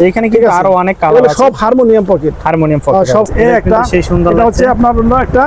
আচ্ছা এখানে কিন্তু আরও অনেক কালার আছে। সব হারমোনিয়াম পকেট হারমোনিয়াম পকেট সব একটা সেই সুন্দর এটা হচ্ছে আপনার হলো একটা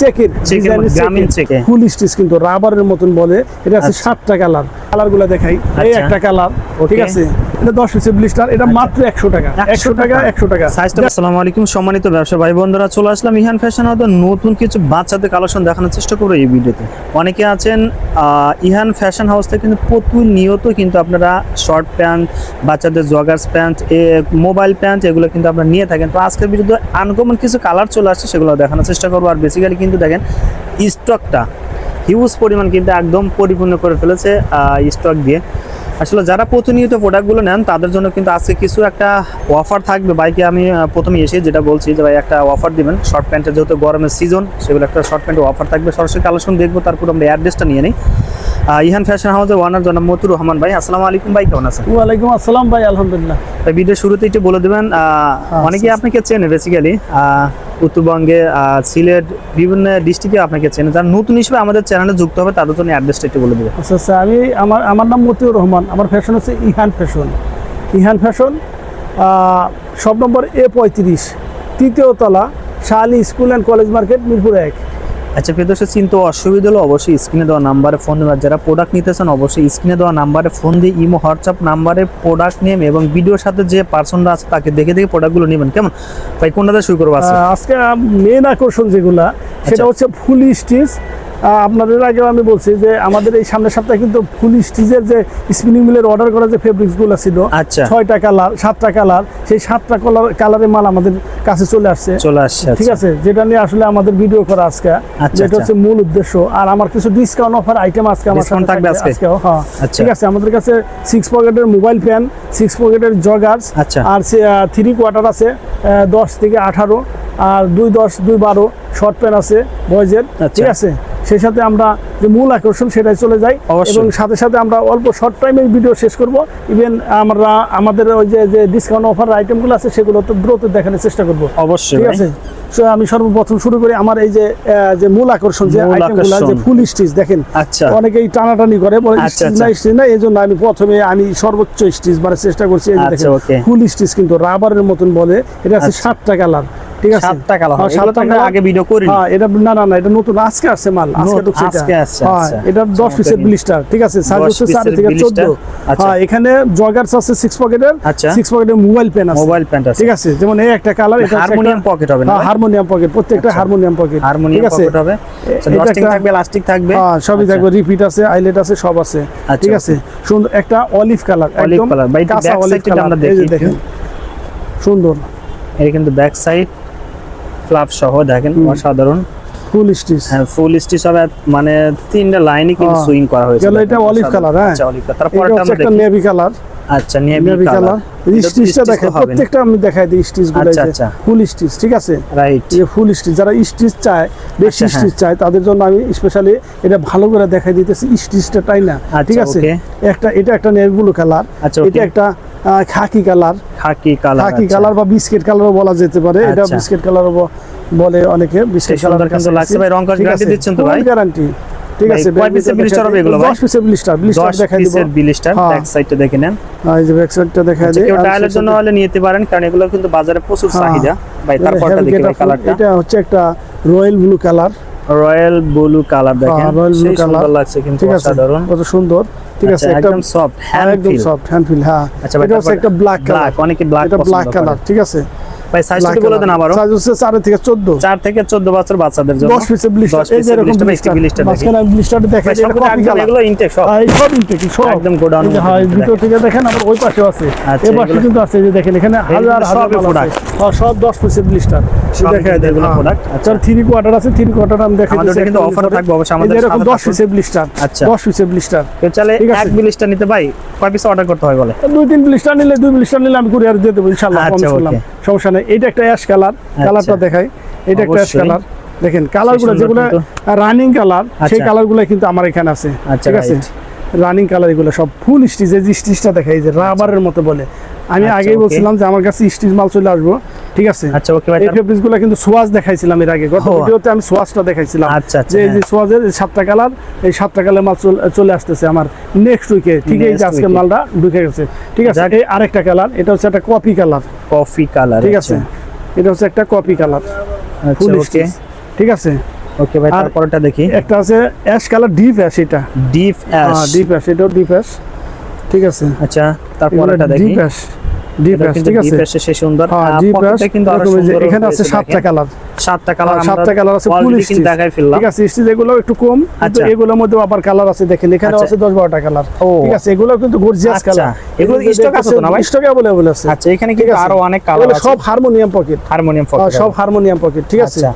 চেকের চেকের গ্রামীণ চেকে। ফুল স্টিচ কিন্তু রাবারের মতন বলে। এটা আছে আচ্ছা। সাতটা কালার কালারগুলো দেখাই। এই আচ্ছা। একটা কালার ঠিক আছে? এটা দশ পিসের ব্লিস্টার এটা মাত্র একশো টাকা। একশো টাকা একশো টাকা। সাইজটা আসসালামু আলাইকুম সম্মানিত ব্যবসা ভাই বন্ধুরা চলে আসলাম ইহান ফ্যাশন হাউসে নতুন কিছু বাচ্চাদের কালেকশন দেখানোর চেষ্টা করব এই ভিডিওতে। অনেকে আছেন ইহান ফ্যাশন হাউস থেকে কিন্তু প্রতিনিয়ত কিন্তু আপনারা শর্ট প্যান্ট বাচ্চাদের জগার্স প্যান্ট মোবাইল প্যান্ট এগুলো কিন্তু আপনারা নিয়ে থাকেন। তো আজকের ভিডিওতে আনকমন কিছু কালার চলে আসছে সেগুলো দেখানোর চেষ্টা করব। আর বেসিক্যালি কিন্তু দেখেন স্টকটা হিউজ পরিমাণ কিন্তু একদম পরিপূর্ণ করে ফেলেছে স্টক দিয়ে। আসলে যারা প্রতিনিয়ত প্রোডাক্টগুলো নেন, তাদের জন্য কিন্তু আজকে কিছু একটা অফার থাকবে। বাইকে আমি প্রথমে এসে যেটা বলছি যে ভাই, একটা অফার দিবেন। শর্ট প্যান্টের যেহেতু গরমের সিজন সেগুলো একটা শর্ট প্যান্টের অফার থাকবে। সরাসরি কালেকশন দেখব, তারপর আমরা অ্যাড্রেসটা নিয়ে নিই। ইহান ফ্যাশন হাউসের ওয়ানার জনাব মতুর রহমান ভাই আসসালামু আলাইকুম ভাই কেমন আছেন? ওয়ালাইকুম আসসালাম ভাই আলহামদুলিল্লাহ। ভাই ভিডিও শুরুতে একটু বলে দেবেন আহ, অনেকেই আপনাকে চেনে বেসিক্যালি উত্তরবঙ্গে সিলেট বিভিন্ন ডিস্ট্রিক্টে আপনাকে চেনে। যারা নতুন হিসেবে আমাদের চ্যানেলে যুক্ত হবে তাদের জন্য অ্যাড্রেসটা একটু বলে দেবেন। আচ্ছা আচ্ছা আমি আমার আমার নাম মতিউর রহমান আমার ফ্যাশন হচ্ছে ইহান ফ্যাশন ইহান ফ্যাশন সব নম্বর এ পঁয়ত্রিশ তৃতীয় তলা Shali school and college market Mirpur এক। আচ্ছা প্রিয় দর্শক চিন্তা অসুবিধা হলে অবশ্যই স্ক্রিনে দেওয়া নাম্বারে ফোন দেবেন। যারা প্রোডাক্ট নিতেছেন অবশ্যই স্ক্রিনে দেওয়া নাম্বারে ফোন দিয়ে ইমো হোয়াটসঅ্যাপ নাম্বারে প্রোডাক্ট নেম এবং ভিডিওর সাথে যে পার্সনটা আছে তাকে দেখে দেখে প্রোডাক্টগুলো নেবেন। কেমন? তাই কোনটাতে শুরু করব আজকে? মেন আকর্ষণ যেগুলা সেটা আচ্ছা। হচ্ছে ফুল স্টিচ আপনাদের আগেও আমি বলছি যে আমাদের এই সামনের সপ্তাহে কিন্তু ফুল স্টিচের যে স্পিনিং মিলের অর্ডার করা যে ফেব্রিক্সগুলো ছিল আচ্ছা ছয়টা কালার সাতটা কালার সেই সাতটা কালার কালারের মাল আমাদের কাছে চলে আসছে চলে আসছে ঠিক আচ্ছা। আছে যেটা নিয়ে আসলে আমাদের ভিডিও করা আজকে আচ্ছা, যেটা আচ্ছা। হচ্ছে মূল উদ্দেশ্য আর আমার কিছু ডিসকাউন্ট অফার আইটেম আজকে আমার সাথে থাকবে আজকে? হ্যাঁ। ঠিক আছে আমাদের কাছে সিক্স পকেটের মোবাইল ফ্যান সিক্স পকেটের জগার্স। আর থ্রি কোয়ার্টার আছে দশ থেকে আঠারো আর দুই দশ দুই বারো শর্ট প্যান্ট আছে বয়েজের। ঠিক আছে সেই সাথে আমরা যে মূল আকর্ষণ সেটাই চলে যাই। এবং সাথে সাথে আমরা অল্প শর্ট টাইমে ভিডিও শেষ করব। ইভেন আমরা আমাদের ওই যে যে ডিসকাউন্ট অফার আইটেমগুলো আছে সেগুলো তো দ্রুত দেখানোর চেষ্টা করব। অবশ্যই ঠিক আছে? আমি সর্বপ্রথম শুরু করি আমার এই যে যে মূল আকর্ষণ যে আইটেমগুলো যে ফুল স্টিচ দেখেন? আচ্ছা। অনেকেই টানাটানি করে বলে আচ্ছা, স্টিচ আচ্ছা। না স্টিচ না এই জন্য আমি প্রথমে আমি সর্বোচ্চ স্টিচ মানে চেষ্টা করছি। এই আচ্ছা, দেখেন ফুল স্টিচ কিন্তু রাবারের মতন বলে এটা আছে আচ্ছা। সাতটা কালার ঠিক আছে? সাতটা কালার হ্যাঁ, সাতটা আমরা আগে ভিডিও করি হ্যাঁ এটা না না না এটা নতুন আজকে আসছে মাল আজকে নতুন, আজকে আসছে, হ্যাঁ, আচ্ছা। এটা দশ পিসের ব্লিস্টার ঠিক আছে? সাইজ হচ্ছে চার থেকে চোদ্দ blister, আচ্ছা। হ্যাঁ এখানে জগার্স আছে সিক্স পকেটের আচ্ছা। পকেটের মোবাইল পেন আছে। মোবাইল আছে। ঠিক আছে? যেমন এই একটা কালার এটা হারমোনিয়াম পকেট হবে না হারমোনিয়াম পকেট প্রত্যেকটা আচ্ছা। হারমোনিয়াম পকেট হারমোনিয়াম আছে? পকেট হবে। এটা থাকবে লাস্টিক থাকবে? হ্যাঁ সবই আচ্ছা। থাকবে রিপিট আছে আইলেট আছে সব আছে। আচ্ছা, ঠিক আছে? সুন্দর একটা অলিভ কালার একদম কাঁচা অলিভ কালার আমরা দেখি সুন্দর। এই কিন্তু ব্যাক সাইড ফ্লাপ সহ দেখেন অসাধারণ। ফুল স্টিচ হ্যাঁ ফুল স্টিচ হবে মানে তিনটা লাইনই কিন্তু হ্যাঁ। সুইং করা হয়েছে গেল এটা অসাধারণ। colour, হ্যাঁ? আচ্ছা অলিভ কালার এটা আমরা একটা নেভি কালার আচ্ছা নেভি কালার কালার স্টিচটা দেখেন প্রত্যেকটা আমি দেখাই দিই স্টিচগুলো আচ্ছা, আচ্ছা। ফুল স্টিচ ঠিক আছে? রাইট যে ফুল স্টিচ যারা স্টিচ চায় বেশি আচ্ছা, হ্যাঁ। স্টিচ চায় তাদের জন্য আমি স্পেশালি এটা ভালো করে দেখাই দিতেছি স্টিচটা তাই না? আচ্ছা, ঠিক আছে? একটা এটা একটা নেভি ব্লু কালার এটা একটা khaki colour. Khaki colour khaki colour বা বিস্কিট কালারও বলা যেতে পারে। এটা আচ্ছা। বিস্কিট কালারও বলে অনেকে। বিস্কিট কালার কিন্তু লাগছে। ভাই, রং guarantee দিচ্ছেন তো ভাই? গ্যারান্টি ঠিক আছে কয় piece-এর blister হবে এগুলো ভাই? 10 পিসের ব্লিস্টার। ব্লিস্টার দেখাই দিব। পিসের বিলিস্টার। হ্যাঁ। ব্যাক সাইডটা দেখে নেন। হ্যাঁ, এই যে ব্যাক সাইডটা দেখাই আচ্ছা দিই। আর ডায়ালের জন্য হলে নিতে পারেন কারণ এগুলো কিন্তু বাজারে প্রচুর হ্যাঁ। চাহিদা। ভাই এটা তারপরটা দেখি ভাই কালারটা এটা হচ্ছে একটা royal blue colour royal blue colour দেখেন। blue সেই সুন্দর লাগছে কিন্তু অসাধারণ। কত সুন্দর। ঠিক আছে আচ্ছা, একদম সফট হ্যাঁ, হ্যান্ড একদম সফট হ্যান্ড ফিল হ্যাঁ। আচ্ছা এটা হচ্ছে একটা ব্ল্যাক কালার ব্ল্যাক অনেকে ব্ল্যাক এটা ব্ল্যাক কালার ঠিক আছে? ভাই সাইজটা black বলে দেন আবারও। size হচ্ছে 4 থেকে 14 4 থেকে 14 বছর বাচ্চাদের জন্য। 10 পিসের ব্লিস্টার এই যে এরকম ব্লিস্টার আমি ব্লিস্টারটা দেখাই এটা কপি একদম এগুলো ইনটেক সব। এই সব ইনটেক সব। একদম গোডাউন হ্যাঁ ভিতর থেকে দেখেন আবার ওই পাশেও আছে। এই পাশে এগুলো- কিন্তু আছে এই যে দেখেন এখানে হাজার হাজার মাল product। আছে। সব 10 পিসের ব্লিস্টার দেখাই কিন্তু এগুলো। আচ্ছা। তার কোয়ার্টার আছে থ্রি কোয়ার্টার আমি দেখাই আমাদের কিন্তু একটু থাকবে অবশ্যই আমাদের এরকম 10 পিসের ব্লিস্টার আচ্ছা। 10 পিসের ব্লিস্টার কেউ চাইলে এক আছে। বিলিশটা নিতে ভাই কয় পিস অর্ডার করতে হয় বলে? দুই তিন ব্লিস্টার নিলে দুই ব্লিস্টার নিলে আমি কুরিয়ার দিয়ে দেবো ইনশাআল্লাহ আচ্ছা, করলাম. সমস্যা নেই। এটা একটা অ্যাশ কালার কালারটা দেখাই। এটা একটা অ্যাশ কালার দেখেন কালারগুলো যেগুলো রানিং কালার সেই আচ্ছা। কালারগুলো কিন্তু আমার এখানে আছে। আচ্ছা, ঠিক আছে? রানিং কালার এগুলো সব ফুল স্টিচ এই যে স্টিচটা দেখাই যে রাবারের মতো বলে। আমি আচ্ছা, আগেই বলছিলাম যে আমার কাছে স্টিচ মাল চলে আসব। ঠিক আছে? আচ্ছা ওকে ভাই এই তার- গুলো কিন্তু সোয়াজ দেখাইছিলাম এর আগে। গত ভিডিওতে আমি সোয়াজটা দেখাইছিলাম। আচ্ছা, আচ্ছা, যে এই যে হ্যাঁ। সোয়াজের সাতটা কালার এই সাতটা কালার মাল চলে আসতেছে আমার নেক্সট উইকে ঠিক এই যে Next আজকে মালটা ঢুকে গেছে। ঠিক আছে এই আরেকটা কালার এটা হচ্ছে একটা কপি কালার। কফি কালার ঠিক আছে? এটা হচ্ছে একটা কপি কালার। আচ্ছা ওকে ঠিক আছে? ওকে ভাই তারপরটা দেখি। একটা আছে অ্যাশ কালার ডিপ অ্যাশ এটা। ডিপ অ্যাশ ডিপ অ্যাশ এটাও ডিপ অ্যাশ ঠিক আছে? আচ্ছা তারপরটা দেখি। ডিপ অ্যাশ ডিপ এটা অ্যাশ কিন্তু ঠিক আছে ডিপ অ্যাশে সে সুন্দর হ্যাঁ আহ, ডিপ অ্যাশ পকেটে কিন্তু আরো সুন্দর এখানে আছে সাতটা কালার সাতটা কালার হ্যাঁ, সাতটা কালার আছে ফুল অলরেডি কিন্তু দেখাই ফেললাম ঠিক আছে স্টিচ এগুলো একটু কম কিন্তু আচ্ছা। এগুলোর মধ্যে আবার কালার আছে দেখেন এখানে আচ্ছা। আছে 10 12টা কালার ও। ঠিক আছে এগুলো কিন্তু গর্জিয়াস আচ্ছা, কালার এগুলো stock আছে তো না ভাই? স্টক अवेलेबल আছে আচ্ছা এখানে কিন্তু ঠিক আছে। আরো অনেক কালার এগুলো আছে সব হারমোনিয়াম পকেট হারমোনিয়াম সব পকেট হারমোনিয়াম পকেট ঠিক আছে আচ্ছা।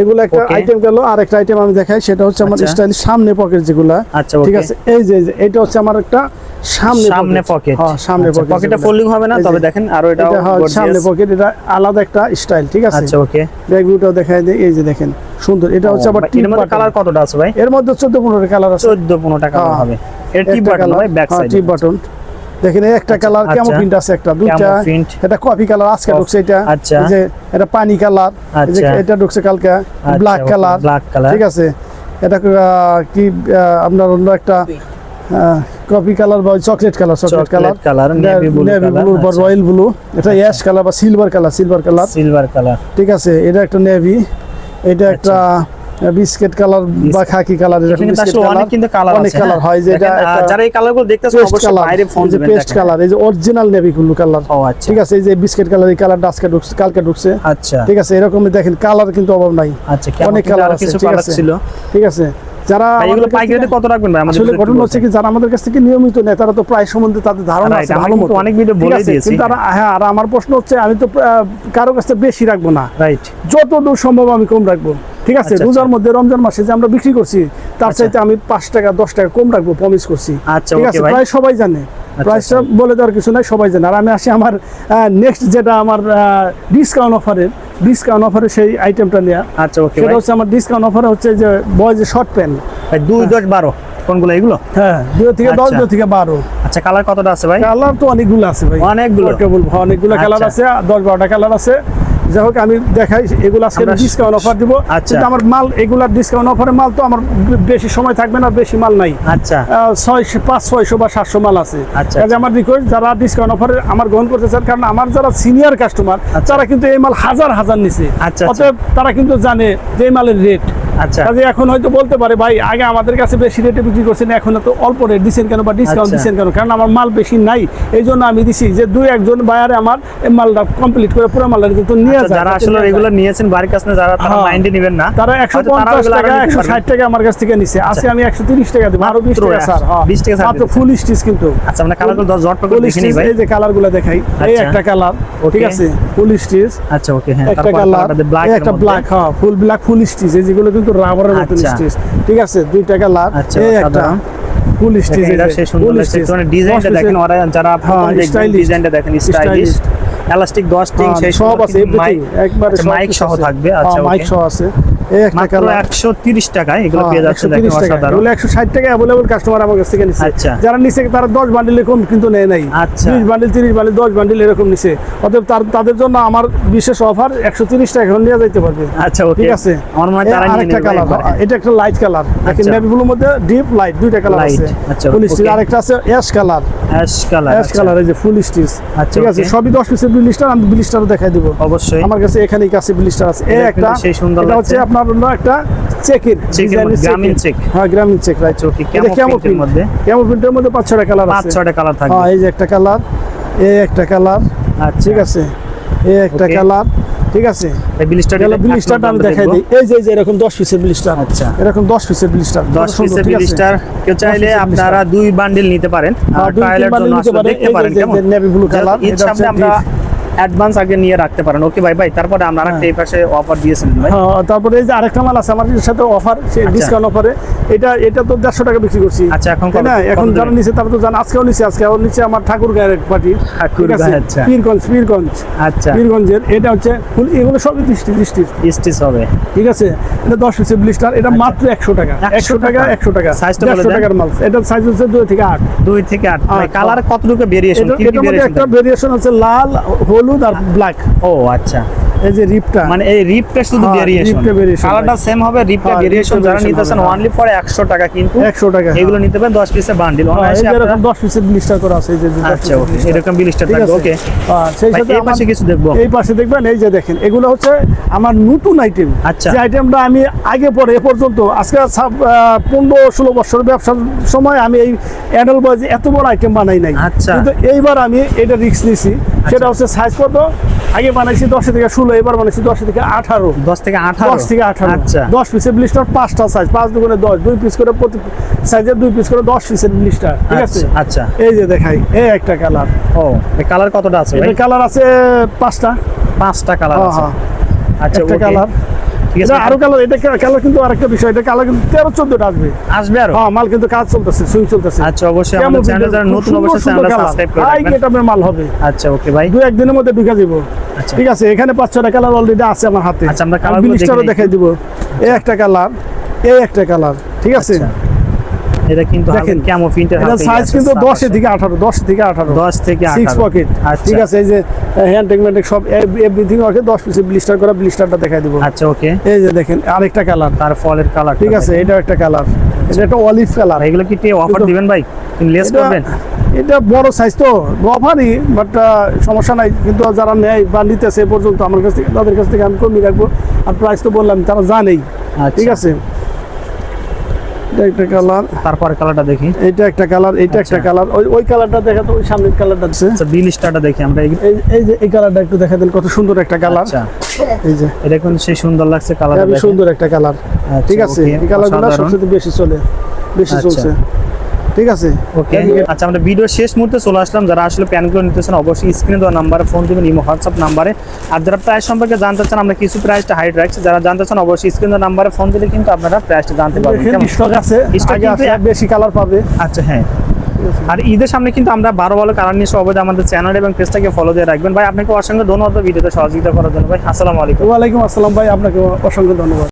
এগুলো একটা Okay. আইটেম গেল আর একটা আইটেম আমি দেখাই সেটা হচ্ছে আমার আচ্ছা। স্টাইল সামনে পকেট যেগুলা আচ্ছা ঠিক ওকে আছে এই যে এই যে, এটা হচ্ছে আমার একটা সামনে সামনে পকেট হ্যাঁ সামনে পকেট পকেটটা ফোল্ডিং হবে না তবে দেখেন আরও এটা সামনে পকেট এটা আলাদা একটা স্টাইল ঠিক আছে? আচ্ছা ওকে ব্যাগগুলোটাও দেখাই দেয় এই যে দেখেন সুন্দর। এটা হচ্ছে আবার এর মধ্যে। কালার কতটা আছে ভাই? এর মধ্যে চোদ্দ পনেরো কালার আছে। 14 15 টাকা হ্যাঁ। হবে। এর টিপ বাটন ভাই ব্যাক সাইড টিপ বাটন দেখেন একটা কালার কেমন। প্রিন্ট আছে একটা দুইটা। এটা কফি কালার আজকে ঢুকছে এটা। আচ্ছা। এই যে এটা পানি কালার এই যে আচ্ছা। এটা ঢুকছে কালকে ব্ল্যাক কালার black color। ঠিক আছে? এটা কি আপনার অন্য একটা কফি কালার বা chocolate colour chocolate colour navy navy blue বা আচ্ছা। রয়্যাল ব্লু এটা অ্যাশ কালার বা silver colour silver colour silver colour ঠিক আছে এটা একটা নেভি এটা একটা বিস্কিট কালার বা খাকি কালার এরকম বিস্কিট কালার অনেক কিন্তু কালার অনেক কালার হয় যে এটা দেখেন, আহ, একটা যারা এই কালারগুলো দেখতেছেন অবশ্যই কালার বাইরে ফোন দিবেন পেস্ট কালার এই যে অরিজিনাল নেভি ব্লু কালার ও আচ্ছা। ঠিক আছে এই যে বিস্কিট কালার এই কালারটা আজকে ঢুকছে কালকে ঢুকছে। আচ্ছা। ঠিক আছে এরকমই দেখেন কালার কিন্তু অভাব নাই। আচ্ছা অনেক কালার আছে, কিছু ঠিক কালার আছে। ছিল। ঠিক আছে। যারা এগুলো পাইকারিতে কত রাখবেন ভাই? আসলে ঘটনা হচ্ছে কি যারা আমাদের কাছ থেকে নিয়মিত নেয় তারা তো প্রায় সম্বন্ধে তাদের ধারণা আছে ভালো মতো। অনেক video বলে দিয়েছি। তারা- হ্যাঁ আর আমার প্রশ্ন হচ্ছে আমি তো কারও কাছ বেশি রাখব না। রাইট। যত সম্ভব আমি কম রাখব। ঠিক আছে আচ্ছা, রোজার মধ্যে রমজান মাসে যে আমরা বিক্রি করছি তার আচ্ছা। চাইতে আমি পাঁচ টাকা দশ টাকা কম রাখব প্রমিস করছি। আচ্ছা, ঠিক আছে প্রায় সবাই জানে। প্রাইসটা বলে দেওয়ার কিছু নাই সবাই জানে। আর আমি আসি আমার নেক্সট যেটা আমার ডিসকাউন্ট অফারের ডিসকাউন্ট অফারে সেই আইটেমটা নেওয়া আচ্ছা ওকে সেটা হচ্ছে আমার ডিসকাউন্ট অফারে হচ্ছে যে বয়েজের শর্ট প্যান্ট ভাই দুই দশ বারো। কোনগুলো এগুলো? হ্যাঁ দুই থেকে দশ আচ্ছা। দুই থেকে বারো। আচ্ছা কালার কতটা আছে ভাই? কালার তো অনেকগুলো আছে ভাই। অনেকগুলো? বলব হ্যাঁ, অনেকগুলো কালার আচ্ছা। আছে দশ বারোটা কালার আছে। যাই হোক আমি দেখাই এগুলো আজকে ডিসকাউন্ট অফার দিব। আচ্ছা। কিন্তু আমার মাল এগুলার ডিসকাউন্ট অফারে মাল তো আমার বেশি সময় থাকবে না বেশি মাল নাই। আচ্ছা। ছয়শো পাঁচ ছয়শো বা সাতশো মাল আছে। আচ্ছা, কাজে আমার রিকোয়েস্ট যারা ডিসকাউন্ট অফারে আমার গ্রহণ করতে চান কারণ আমার যারা সিনিয়র কাস্টমার আচ্ছা। তারা কিন্তু এই মাল হাজার হাজার নিছে। আচ্ছা, আচ্ছা। অতএব তারা কিন্তু জানে যে এই মালের রেট আচ্ছা। কাজে এখন হয়তো বলতে পারে ভাই আগে আমাদের কাছে বেশি রেটে বিক্রি করছেন এখন তো অল্প রেট দিচ্ছেন কেন বা ডিসকাউন্ট আচ্ছা। দিচ্ছেন কেন? কারণ আমার মাল বেশি নাই এই জন্য আমি দিছি যে দুই একজন বায়ারে আমার মালটা কমপ্লিট করে পুরো মালটা কিন্তু নিয়ে আচ্ছা, যায়। যারা আসলে নিয়ে রেগুলার নিয়েছেন বাড়ির কাছে যারা তারা হ্যাঁ। মাইন্ডে নেবেন না। তারা একশো হয়তো তারাও পঞ্চাশ এগুলো আরও টাকা নিতে একশো পারবেন। ষাট টাকা আমার কাছ থেকে নিছে। আজকে আমি একশো তিরিশ টাকা দেবো। আরও বিশ মাত্র টাকা স্যার 20 টাকা ছাড় মাত্র ফুল স্টিচ কিন্তু। আচ্ছা আমরা কালারগুলো দশ জট করে দেখে নিই ভাই। এই যে কালারগুলো দেখাই এই আচ্ছা। একটা কালার ঠিক আছে? ফুল স্টিচ আচ্ছা ওকে হ্যাঁ একটা কালার ব্ল্যাক একটা ব্ল্যাক হ্যাঁ ফুল ব্ল্যাক ফুল স্টিচ এই যেগুলো কিন্তু রাবারের মতো আচ্ছা। স্টিচ ঠিক আছে দুই টাকা লাভ। এই একটা ফুল স্টিচ এটা সে সুন্দর লাগছে মানে ডিজাইনটা দেখেন ওরা যারা হ্যাঁ, ডিজাইনটা দেখেন স্টাইলিশ। এলাস্টিক 10 টিং হ্যাঁ, সেই সব আছে একবারে কিছু সহ থাকবে, আচ্ছা, okay। সহ আছে মাত্র 130 টাকায় এগুলো পেয়ে যাচ্ছে দেখেন 130 টাকা। অসাধারণ 160 টাকা available customer আমার কাছ থেকে নিছে। যারা নিছে তারা 10 বান্ডিলে কম কিন্তু নেয় নাই। 20 বান্ডিল, 30 বান্ডিল, 10 বান্ডিল এরকম নিছে। অতএব তাদের জন্য আমার বিশেষ অফার 130 টাকা এখন নিয়ে যাইতে পারবে। আচ্ছা ওকে ঠিক আছে আমার মনে তারা নিয়ে আরেকটা নেবে কালার এটা একটা লাইট কালার দেখেন। নেভি ব্লুর মধ্যে ডিপ লাইট দুইটা কালার আছে আচ্ছা. আরেকটা আছে ash colour ash colour ash colour এই যে ফুল স্টিচ আচ্ছা, ঠিক আছে সবই 10 পিসের ব্লিস্টার আমি ব্লিস্টারও দেখাই দিব। অবশ্যই। আমার কাছে এখানেই কাছে ব্লিস্টার আছে। এই একটা সেই সুন্দর এটা হচ্ছে আপনার হলো একটা চেকের গ্রামীণ check। হ্যাঁ গ্রামীণ চেক রাইট okay, কেমন মধ্যে। কেমন প্রিন্টের মধ্যে পাঁচ ছয়টা কালার পাঁচ আছে। কালার থাকবে। হ্যাঁ এই যে একটা কালার এই একটা কালার আচ্ছা। ঠিক আছে এই একটা কালার ঠিক আছে? ব্লিস্টারটা আমি দেখাই দিই। এই যে এরকম 10 পিসের ব্লিস্টার। আচ্ছা। এরকম 10 পিসের ব্লিস্টার। 10 পিসের ব্লিস্টার। কেউ চাইলে আপনারা দুই বান্ডিল নিতে পারেন। হ্যাঁ, ট্রায়ালের জন্য আসলে দেখতে পারেন কেমন? নেভি ব্লু কালার এটা সামনে আমরা। অ্যাডভান্স আগে নিয়ে রাখতে পারেন। ওকে ভাই ভাই তারপরে আমরা আরেকটা এই পাশে অফার দিয়েছেন ভাই। হ্যাঁ, তারপরে এই যে আরেকটা মাল আছে আমার সাথে অফার আচ্ছা। ডিসকাউন্ট অফারে এটা এটা তো দেড়শো টাকা বিক্রি করছি। আচ্ছা, এখন না? এখন যারা নিচে তারা তো জান আজকেও নিচে আজকেও নিচে আমার ঠাকুর গায়ের এক পার্টি। আচ্ছা। পীরগঞ্জ পীরগঞ্জ। আচ্ছা। পীরগঞ্জের এটা হচ্ছে ফুল এগুলো সবই বৃষ্টি বৃষ্টির স্টিচ হবে। ঠিক আছে? এটা দশ পিসের ব্লিস্টার এটা মাত্র একশো টাকা। 100 একশো টাকা? একশো টাকা। Size টা বলে দেড়শো দেন। টাকার মাল। এটা সাইজ হচ্ছে দুই থেকে আট। দুই থেকে আট। কালার কতটুকু ভেরিয়েশন এটার মধ্যে একটা ভেরিয়েশন আছে লাল হলুদ আর ব্ল্যাক ও আচ্ছা। এই যে রিপটা। মানে এই রিপটা শুধু হ্যাঁ, ভেরিয়েশন রিপটা কালারটা সেম হবে রিপটা হ্যাঁ, ভেরিয়েশন যারা নিতেছেন অনলি ফর 100 টাকা কিন্তু একশো টাকা এগুলো নিতে পারেন 10 পিসের বান্ডিল হ্যাঁ, আপনারা এরকম দশ পিসের ব্লিস্টার করা আছে এই যে আচ্ছা ওকে এরকম বিলিস্টার থাকবে ওকে। হ্যাঁ, সেই সাথে এই পাশে কিছু দেখব। এই পাশে দেখবেন এই যে দেখেন এগুলো হচ্ছে আমার নতুন আইটেম আচ্ছা। যে আইটেমটা আমি আগে পরে এ পর্যন্ত আজকে সাব- আহ, পনেরো ষোলো বছর ব্যবসার সময় আমি এই অ্যাডাল বয়েজ এত বড় আইটেম বানাই নাই। আচ্ছা। কিন্তু এইবার আমি এটা রিস্ক নিছি। সেটা হচ্ছে সাইজ কত? আগে বানাইছি দশ থেকে ষোলো এবার বানাইছি দশ থেকে আঠারো। 10 থেকে 18 দশ থেকে আঠারো। আচ্ছা। দশ পিসের ব্লিস্টার পাঁচটা সাইজ পাঁচ দুগুণে দশ দুই পিস করে প্রতি সাইজের দুই পিস করে দশ পিসের ব্লিস্টার ঠিক আছে? আচ্ছা, আচ্ছা। এই যে দেখাই এই একটা কালার ও এই কালার কতটা আছে কালার আছে পাঁচটা। পাঁচটা কালার হ্যাঁ, আছে। হ্যাঁ। আচ্ছা একটা কালার ঠিক আছে? আরও কালার এটা কালার কিন্তু আরেকটা বিষয় এটা কালার কিন্তু তেরো চোদ্দটা আসবে। আসবে আরও? হ্যাঁ মাল কিন্তু কাজ চলতেছে সুইং চলতেছে। আচ্ছা অবশ্যই আমাদের চ্যানেলে যারা নতুন অবশ্যই চ্যানেলটা সাবস্ক্রাইব করে হাই রাখবেন। গেটআপের মাল হবে। আচ্ছা ওকে ভাই দু একদিনের মধ্যে ঢুকে আচ্ছা। ঠিক আছে এখানে পাঁচ ছটা কালার অলরেডি আছে আমার হাতে। আচ্ছা, আমরা দেখে দেখাই দিব। এই একটা কালার এই একটা কালার ঠিক আছে? আচ্ছা। এটা কিন্তু দেখেন, কেমন প্রিন্টের এটা সাইজ কিন্তু দশে থেকে আঠারো দশ থেকে আঠারো। 10 থেকে 18 সিক্স পকেট ঠিক আছে এই যে হ্যান্ড সব এভরিথিং ওকে দশ পিসের ব্লিস্টার করা ব্লিস্টারটা দেখাই দিব। আচ্ছা ওকে এই যে দেখেন আরেকটা কালার তার ফলের কালার ঠিক আছে এটা একটা কালার এটা একটা অলিভ কালার এগুলো কি অফার দিবেন ভাই? লেস করবেন? এটা বড় সাইজ তো অফারই বাট সমস্যা নাই। কিন্তু যারা নেয় বা নিতেছে পর্যন্ত আমার কাছ থেকে তাদের কাছ থেকে আমি কমিয়ে রাখব। আর প্রাইস তো বললাম তারা জানেই। আচ্ছা। ঠিক আছে? এটা একটা কালার। তারপর কালারটা দেখি। এটা একটা কালার এটা একটা আচ্ছা। কালার। ওই ওই কালারটা দেখা তো ওই সামনের কালারটা আছে আচ্ছা বিল স্টারটা দেখি আমরা। এই- যে এই কালারটা একটু দেখা দেন কত সুন্দর একটা কালার। আচ্ছা। এই যে। এটা কোন সেই সুন্দর লাগছে কালার সুন্দর একটা কালার। ঠিক আছে? এই কালারগুলো সবচেয়ে বেশি চলে বেশি আচ্ছা। চলছে। ঠিক আছে? ওকে আচ্ছা আমরা ভিডিও শেষ মুহূর্তে চলে আসলাম। যারা আসলে প্যানগুলো নিতেছেন অবশ্যই স্ক্রিনে দেওয়া নাম্বারে ফোন দেবেন ইমো হোয়াটসঅ্যাপ নাম্বারে আর যারা প্রাইস সম্পর্কে জানতে চান আমরা কিছু প্রাইসটা হাইড রাখছি যারা জানতে চান অবশ্যই স্ক্রিনে দেওয়া নাম্বারে ফোন দিলে কিন্তু আপনারা প্রাইসটা জানতে পারবেন। স্টক আছে। আগে আছে বেশি কালার পাবে। আচ্ছা হ্যাঁ। আর ঈদের সামনে কিন্তু আমরা বারো ভালো কারণ নিয়ে অবশ্যই আমাদের চ্যানেল এবং পেজটাকে ফলো দিয়ে রাখবেন। ভাই আপনাকে অসংখ্য ধন্যবাদ ভিডিওতে সহযোগিতা করার জন্য। ভাই আসসালামু আলাইকুম। ওয়ালাইকুম আসসালাম ভাই আপনাকে অসংখ্য ধন্যবাদ।